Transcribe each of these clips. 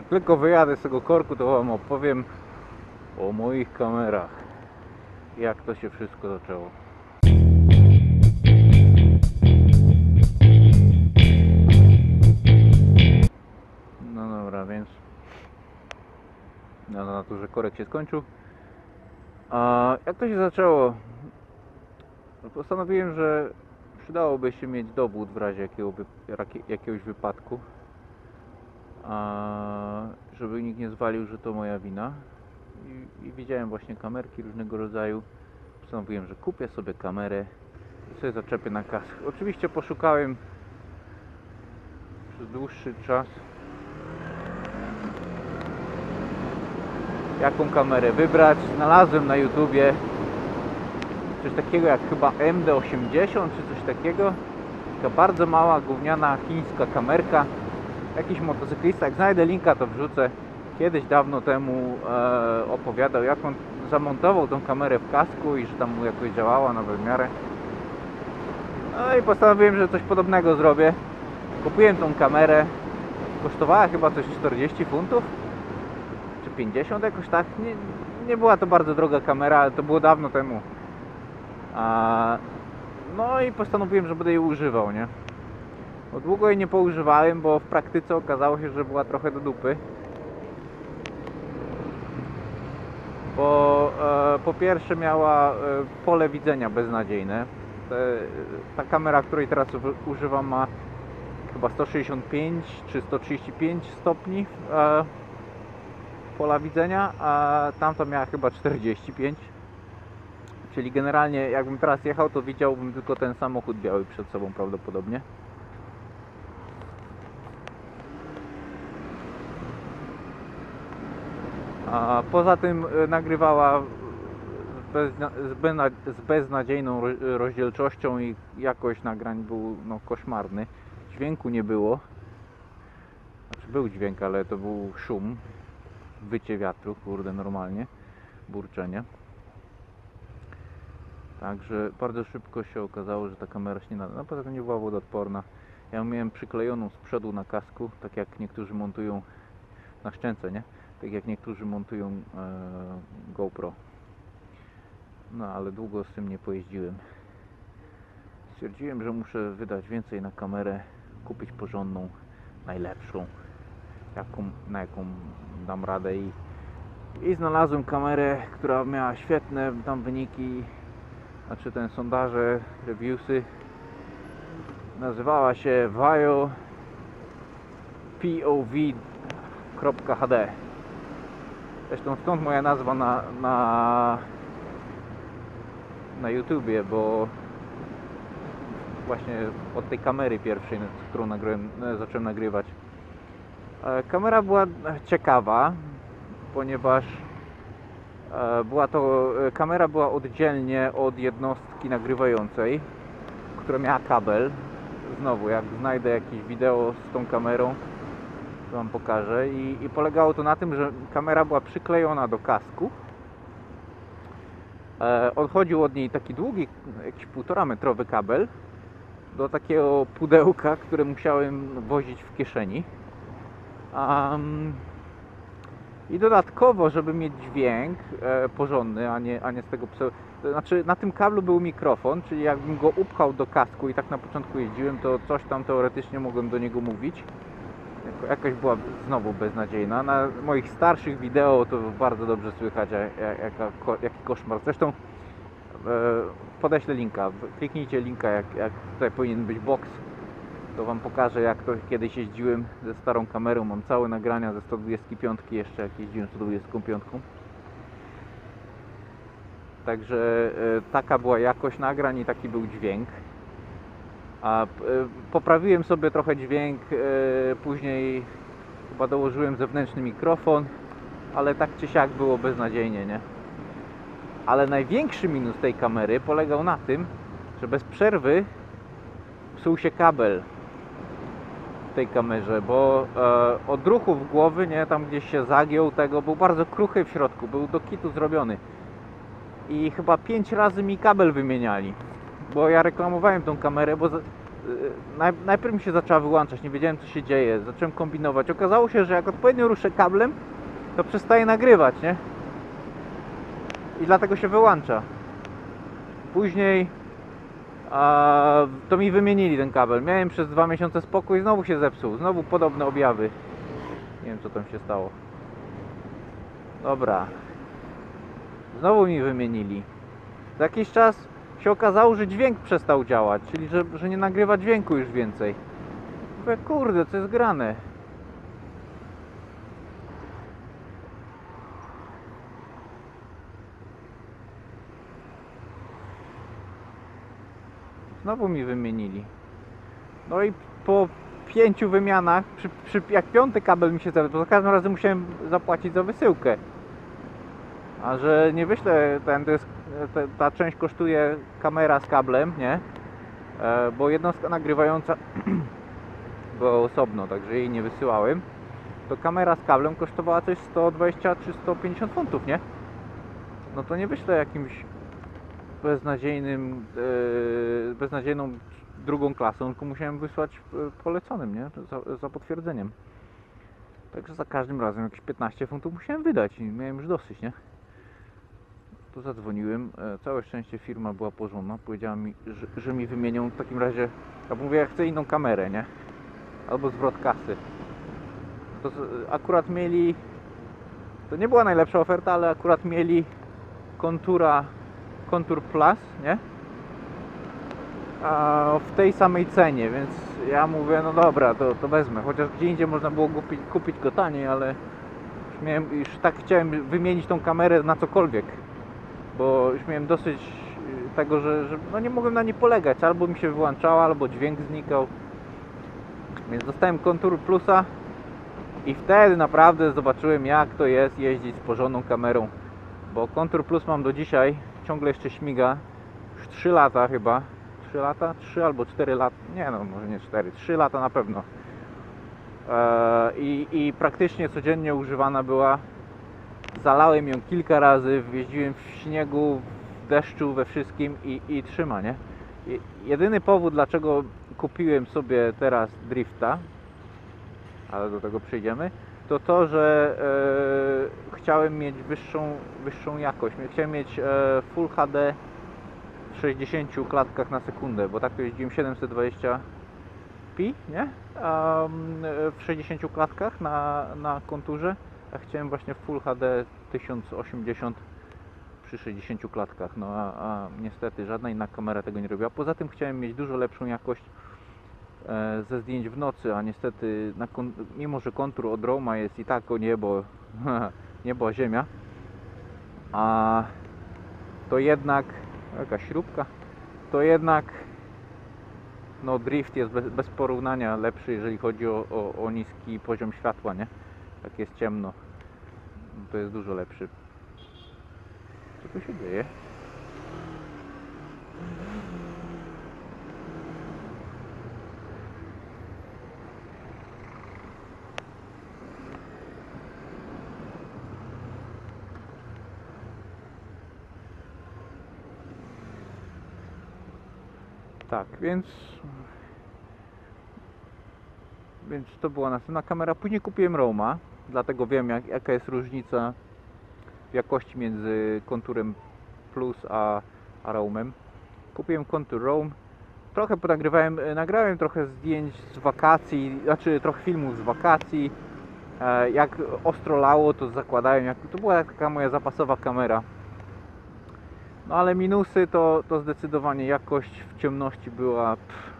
Jak tylko wyjadę z tego korku, to wam opowiem o moich kamerach. Jak to się wszystko zaczęło. No dobra, więc no, na naturze korek się skończył. A jak to się zaczęło? No, Postanowiłem, że przydałoby się mieć dowód w razie jakiego, wy- rakie- jakiegoś wypadku. A, żeby nikt nie zwalił, że to moja wina. I, I widziałem właśnie kamerki różnego rodzaju. Postanowiłem, że kupię sobie kamerę i sobie zaczepię na kask. Oczywiście poszukałem przez dłuższy czas jaką kamerę wybrać. Znalazłem na YouTubie coś takiego jak chyba MD80 czy coś takiego. Taka bardzo mała, gówniana chińska kamerka. Jakiś motocyklista, jak znajdę linka to wrzucę. Kiedyś dawno temu e, opowiadał jak on zamontował tą kamerę w kasku i że tam mu jakoś działała na wymiarę. No i postanowiłem, że coś podobnego zrobię. Kupiłem tą kamerę. Kosztowała chyba coś 40 funtów czy 50 jakoś tak. Nie, nie była to bardzo droga kamera, ale to było dawno temu. A, no i postanowiłem, że będę jej używał, nie? Bo długo jej nie poużywałem, bo w praktyce okazało się, że była trochę do dupy. Bo e, po pierwsze miała e, pole widzenia beznadziejne. Te, ta kamera, której teraz używam ma chyba 165 czy 135 stopni e, pola widzenia, a tamta miała chyba 45. Czyli generalnie jakbym teraz jechał, to widziałbym tylko ten samochód biały przed sobą prawdopodobnie. A poza tym e, nagrywała z, beznadziejną ro- rozdzielczością i jakość nagrań był no, koszmarny. Dźwięku nie było. Znaczy był dźwięk, ale to był szum. Wycie wiatru, kurde, normalnie. Burczenie. Także bardzo szybko się okazało, że ta kamera się nie nada. No poza tym nie była wodoodporna. Ja miałem przyklejoną z przodu na kasku, tak jak niektórzy montują na szczęce, nie? Tak jak niektórzy montują e, GoPro. No ale długo z tym nie pojeździłem. Stwierdziłem, że muszę wydać więcej na kamerę, kupić porządną, najlepszą, jaką, na jaką dam radę i, i znalazłem kamerę, która miała świetne tam wyniki, znaczy ten sondaże, reviewsy. Nazywała się Vio POV.HD. Zresztą stąd moja nazwa na, na, na YouTubie, bo właśnie od tej kamery pierwszej, z którą e, zacząłem nagrywać. E, Kamera była ciekawa, ponieważ e, była to, e, kamera była oddzielnie od jednostki nagrywającej, która miała kabel. Znowu, jak znajdę jakieś wideo z tą kamerą, Wam pokażę. I, I polegało to na tym, że kamera była przyklejona do kasku. E, odchodził od niej taki długi, jakiś półtora metrowy kabel do takiego pudełka, które musiałem wozić w kieszeni. Am, I dodatkowo, żeby mieć dźwięk e, porządny, a nie, a nie z tego pseu... Znaczy, na tym kablu był mikrofon, czyli jakbym go upchał do kasku i tak na początku jeździłem, to coś tam teoretycznie mogłem do niego mówić. Jako- Jakaś była znowu beznadziejna. Na moich starszych wideo to bardzo dobrze słychać, jaki koszmar. Zresztą e, podeślę linka. Kliknijcie linka, jak, jak tutaj powinien być box. To Wam pokażę, jak to kiedyś jeździłem ze starą kamerą. Mam całe nagrania ze 125 jeszcze, jak jeździłem 125. Także e, taka była jakość nagrań i taki był dźwięk. A e, poprawiłem sobie trochę dźwięk, e, później chyba dołożyłem zewnętrzny mikrofon, ale tak czy siak było beznadziejnie, nie? Ale największy minus tej kamery polegał na tym, że bez przerwy psuł się kabel w tej kamerze, bo e, od ruchów głowy, nie, tam gdzieś się zagiął tego, był bardzo kruchy w środku, był do kitu zrobiony. I chyba pięć razy mi kabel wymieniali, bo ja reklamowałem tą kamerę, bo naj, najpierw mi się zaczęła wyłączać, nie wiedziałem co się dzieje, zacząłem kombinować. Okazało się, że jak odpowiednio ruszę kablem, to przestaje nagrywać, nie? I dlatego się wyłącza. Później a, to mi wymienili ten kabel. Miałem przez dwa miesiące spokój, znowu się zepsuł. Znowu podobne objawy. Nie wiem co tam się stało. Dobra. Znowu mi wymienili. Za jakiś czas się okazało, że dźwięk przestał działać, czyli że, że nie nagrywa dźwięku już więcej. Mówię, kurde, co jest grane? Znowu mi wymienili. No i po pięciu wymianach, przy, przy, jak piąty kabel mi się to za każdym razem musiałem zapłacić za wysyłkę. A że nie wyślę, ten, to jest, te, ta część kosztuje kamera z kablem, nie? E, bo jednostka nagrywająca była osobno, także jej nie wysyłałem. To kamera z kablem kosztowała coś 120 czy 150 funtów, nie? No to nie wyślę jakimś beznadziejnym, e, beznadziejną drugą klasą, tylko musiałem wysłać e, poleconym, nie? Za, za potwierdzeniem. Także za każdym razem jakieś 15 funtów musiałem wydać i miałem już dosyć, nie? To zadzwoniłem. e, Całe szczęście firma była porządna. Powiedziała mi, że, że mi wymienią w takim razie. Ja mówię, ja chcę inną kamerę, nie? Albo zwrot kasy. To akurat mieli. To nie była najlepsza oferta, ale akurat mieli kontura Contour Plus, nie? A w tej samej cenie, więc ja mówię, no dobra, to, to wezmę. Chociaż gdzie indziej można było kupić, kupić go taniej, ale już, miałem, już tak chciałem wymienić tą kamerę na cokolwiek bo już miałem dosyć y, tego, że, że no nie mogłem na niej polegać. Albo mi się wyłączała, albo dźwięk znikał. Więc dostałem Contour Plusa i wtedy naprawdę zobaczyłem jak to jest jeździć z porządną kamerą. Bo Contour Plus mam do dzisiaj, ciągle jeszcze śmiga. Już 3 lata chyba. 3 lata? 3 albo 4 lata. Nie no, może nie 4. 3 lata na pewno. Eee, i, I praktycznie codziennie używana była Zalałem ją kilka razy, jeździłem w śniegu, w deszczu, we wszystkim i, i trzyma, nie? I jedyny powód, dlaczego kupiłem sobie teraz drifta, ale do tego przyjdziemy, to to, że e, chciałem mieć wyższą, wyższą jakość. Chciałem mieć e, Full HD w 60 klatkach na sekundę, bo tak to jeździłem 720p, nie? A, mm, w 60 klatkach na, na konturze. Ja chciałem właśnie Full HD 1080 przy 60 klatkach, no a, a niestety żadna inna kamera tego nie robiła. Poza tym chciałem mieć dużo lepszą jakość e, ze zdjęć w nocy, a niestety mimo, że kontur od Roma jest i tak o niebo, niebo a ziemia, a to jednak, jaka śrubka, to jednak no drift jest bez, bez porównania lepszy, jeżeli chodzi o, o, o niski poziom światła, nie? Jak jest ciemno, to jest dużo lepszy. Co tu się dzieje? Tak, więc więc to była następna kamera. Później kupiłem Roma, dlatego wiem jak, jaka jest różnica w jakości między konturem Plus a, a Romem. Kupiłem kontur Rome. Trochę ponagrywałem, e, nagrałem trochę zdjęć z wakacji, znaczy trochę filmów z wakacji. E, Jak ostro lało, to zakładałem, to była taka moja zapasowa kamera. No ale minusy to, to zdecydowanie jakość w ciemności była pff,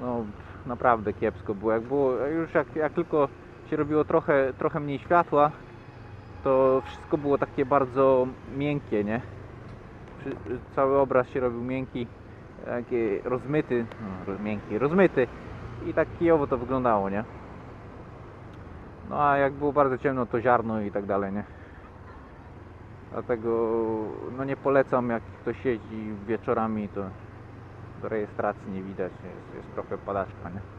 no naprawdę kiepsko było. Jak było już jak, jak tylko się robiło trochę, trochę mniej światła, to wszystko było takie bardzo miękkie, nie? Cały obraz się robił miękki, taki rozmyty, no, miękki, rozmyty i tak kijowo to wyglądało, nie? No a jak było bardzo ciemno, to ziarno i tak dalej, nie? Dlatego no nie polecam jak ktoś jeździ wieczorami to do rejestracji nie widać, jest, jest trochę padaczka, nie?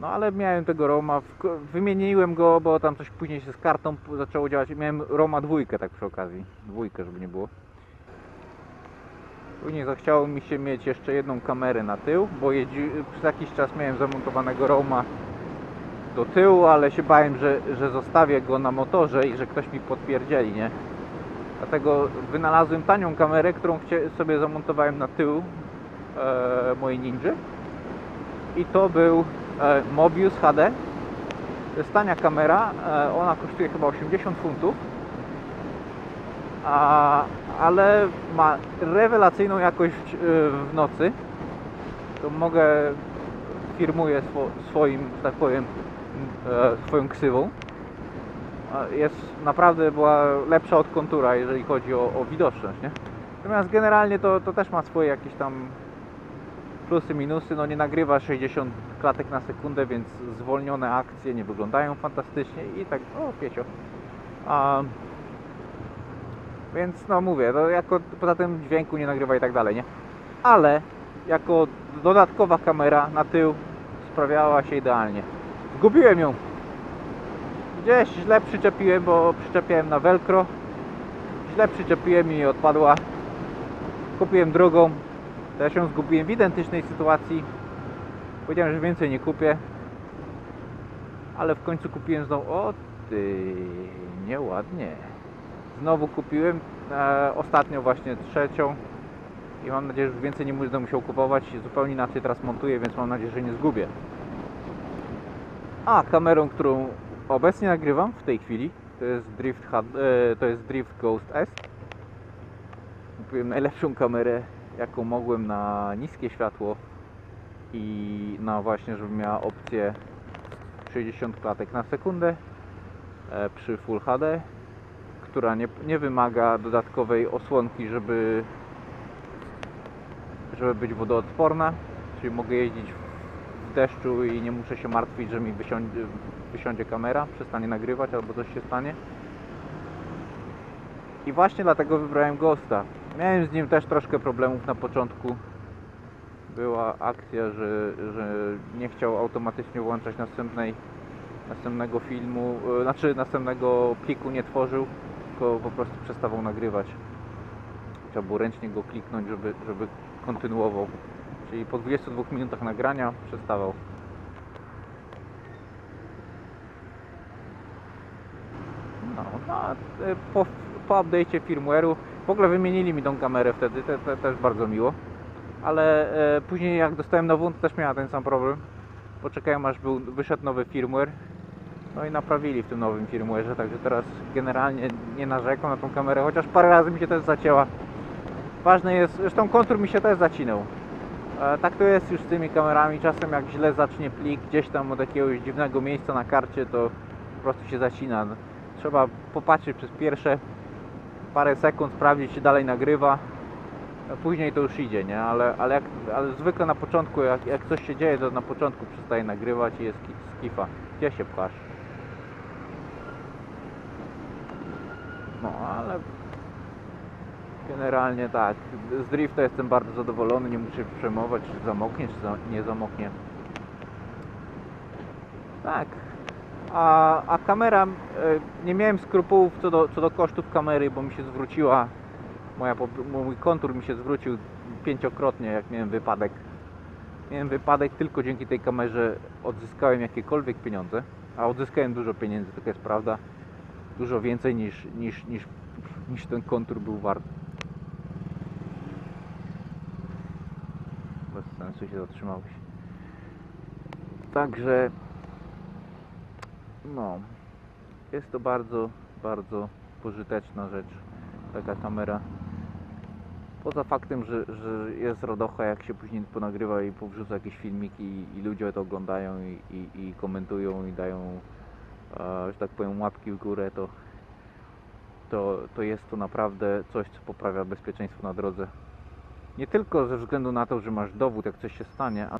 No ale miałem tego Roma, wymieniłem go, bo tam coś później się z kartą zaczęło działać. Miałem Roma dwójkę tak przy okazji, dwójkę żeby nie było. Później zachciało mi się mieć jeszcze jedną kamerę na tył, bo jeździ, przez jakiś czas miałem zamontowanego Roma do tyłu, ale się bałem, że, że zostawię go na motorze i że ktoś mi podpierdzieli, nie? Dlatego wynalazłem tanią kamerę, którą sobie zamontowałem na tył e, mojej Ninja. I to był Mobius HD. To jest tania kamera, e, ona kosztuje chyba 80 funtów. A, ale ma rewelacyjną jakość e, w nocy. To mogę firmuję swo, swoim, tak powiem, e, swoją ksywą. Jest naprawdę była lepsza od kontura, jeżeli chodzi o, o widoczność, nie? Natomiast generalnie to, to też ma swoje jakieś tam plusy, minusy. No nie nagrywa 60 klatek na sekundę, więc zwolnione akcje nie wyglądają fantastycznie i tak, o piecio. Więc no mówię, to jako, poza tym dźwięku nie nagrywa i tak dalej, nie? Ale jako dodatkowa kamera na tył sprawiała się idealnie. Zgubiłem ją. Gdzieś źle przyczepiłem, bo przyczepiłem na velcro. Źle przyczepiłem i odpadła. Kupiłem drugą. Też ją zgubiłem w identycznej sytuacji. Powiedziałem, że więcej nie kupię. Ale w końcu kupiłem znowu. O ty, nieładnie. Znowu kupiłem e, ostatnio właśnie trzecią. I mam nadzieję, że więcej nie będę musiał kupować. Zupełnie inaczej teraz montuję, więc mam nadzieję, że nie zgubię. A kamerą, którą obecnie nagrywam w tej chwili, to jest Drift, e, to jest Drift Ghost S. Kupiłem najlepszą kamerę, jaką mogłem na niskie światło i na właśnie, żeby miała opcję 60 klatek na sekundę e, przy Full HD, która nie, nie wymaga dodatkowej osłonki, żeby żeby być wodoodporna, czyli mogę jeździć w deszczu i nie muszę się martwić, że mi wysiądzie, wysiądzie kamera, przestanie nagrywać albo coś się stanie. I właśnie dlatego wybrałem Ghosta. Miałem z nim też troszkę problemów na początku. Była akcja, że, że nie chciał automatycznie włączać następnej, następnego filmu, e, znaczy następnego pliku nie tworzył, tylko po prostu przestawał nagrywać. Trzeba było ręcznie go kliknąć, żeby, żeby kontynuował. Czyli po 22 minutach nagrania przestawał. No, no e, po, po update'cie firmware'u w ogóle wymienili mi tą kamerę wtedy, te, te, też bardzo miło. Ale e, później jak dostałem nową, to też miała ten sam problem. Poczekałem aż był, wyszedł nowy firmware. No i naprawili w tym nowym firmware'ze, także teraz generalnie nie narzekam na tą kamerę, chociaż parę razy mi się też zacięła. Ważne jest, zresztą kontur mi się też zacinał. E, tak to jest już z tymi kamerami, czasem jak źle zacznie plik gdzieś tam od jakiegoś dziwnego miejsca na karcie, to po prostu się zacina. Trzeba popatrzeć przez pierwsze parę sekund, sprawdzić czy dalej nagrywa. Później to już idzie, nie? Ale, ale, jak, ale zwykle na początku, jak, jak coś się dzieje, to na początku przestaje nagrywać i jest ki- skifa. Gdzie się pchasz? No, ale generalnie tak. Z drifta jestem bardzo zadowolony, nie muszę się przejmować, czy zamoknie, czy za, nie zamoknie. Tak. A, a kamera, e, nie miałem skrupułów co do, co do kosztów kamery, bo mi się zwróciła, moja, mój kontur mi się zwrócił pięciokrotnie, jak miałem wypadek. Miałem wypadek, tylko dzięki tej kamerze odzyskałem jakiekolwiek pieniądze, a odzyskałem dużo pieniędzy, to jest prawda. Dużo więcej niż, niż, niż, niż ten kontur był wart. Bez sensu się zatrzymałeś. Także no, jest to bardzo, bardzo pożyteczna rzecz, taka kamera. Poza faktem, że, że jest radocha, jak się później ponagrywa i powrzuca jakieś filmiki i, i ludzie to oglądają i, i, i komentują i dają, e, że tak powiem, łapki w górę, to, to, to jest to naprawdę coś, co poprawia bezpieczeństwo na drodze. Nie tylko ze względu na to, że masz dowód, jak coś się stanie, a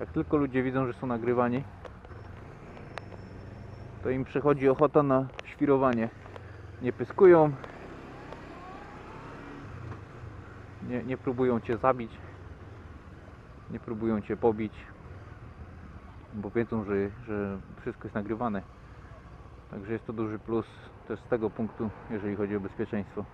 jak tylko ludzie widzą, że są nagrywani, to im przychodzi ochota na świrowanie. Nie pyskują, nie, nie próbują cię zabić, nie próbują cię pobić, bo wiedzą, że, że wszystko jest nagrywane. Także jest to duży plus też z tego punktu, jeżeli chodzi o bezpieczeństwo.